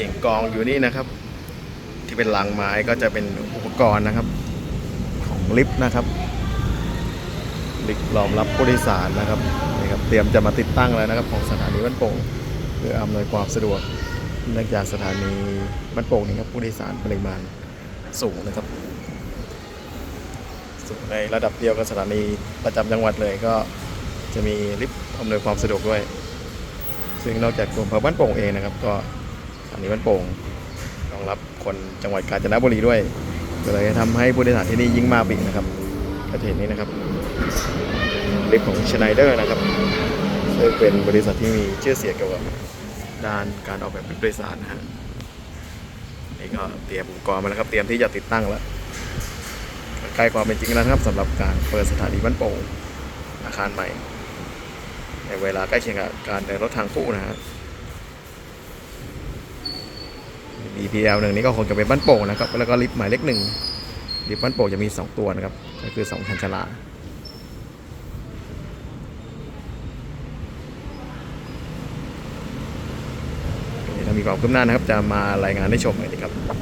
เก่งกองอยู่นี่นะครับ ที่เป็นลังไม้ก็จะเป็นอุปกรณ์นะครับ ของลิฟต์นะครับลิฟต์รองรับผู้โดยสารนะครับนี่ครับเตรียมจะมาติดตั้งแล้วนะครับ ของสถานีบ้านโป่งเพื่ออำนวยความสะดวกเนื่องจากสถานีบ้านโป่งนี่ครับผู้โดยสารปริมาณสูงนะครับสูงในระดับเดียวกับสถานีประจำจังหวัดเลยก็จะมีลิฟต์อำนวยความสะดวกด้วย ซึ่งนอกจากตัวอำเภอบ้านโป่งเองนะครับก็ นีบ้านโป่งรองรับคนจังหวัดกาญจนบุรีด้วยก็เลยทำให้ผู้โดยสารที่นี่ยิ่งมาบิกนะครับก็จะเห็นนี้นะครับลิฟต์ของชไนเดอร์นะครับซึ่งเป็นบริษัทที่มีชื่อเสียงเกี่ยวกับด้านการออกแบบลิฟต์โดยสารนะฮะนี่ก็เตรียมอุปกรณ์มาแล้วครับ เตรียมที่จะติดตั้งแล้วใกล้ความเป็นจริงแล้วครับสำหรับการเปิดสถานีบ้านโป่งอาคารใหม่ ในเวลาใกล้เคียงกับการเดินรถทางคู่นะฮะ BPL หนึ่งนี้ก็คงจะเป็นบ้านโป่งนะครับ แล้วก็ลิฟต์หมายเลขหนึ่งลิฟต์บ้านโป่งจะมี 2 ตัวนะครับ ก็คือ 2 ชันชลาถ้ามีความคืบหน้านะครับ จะมารายงานให้ชมเลยนะครับ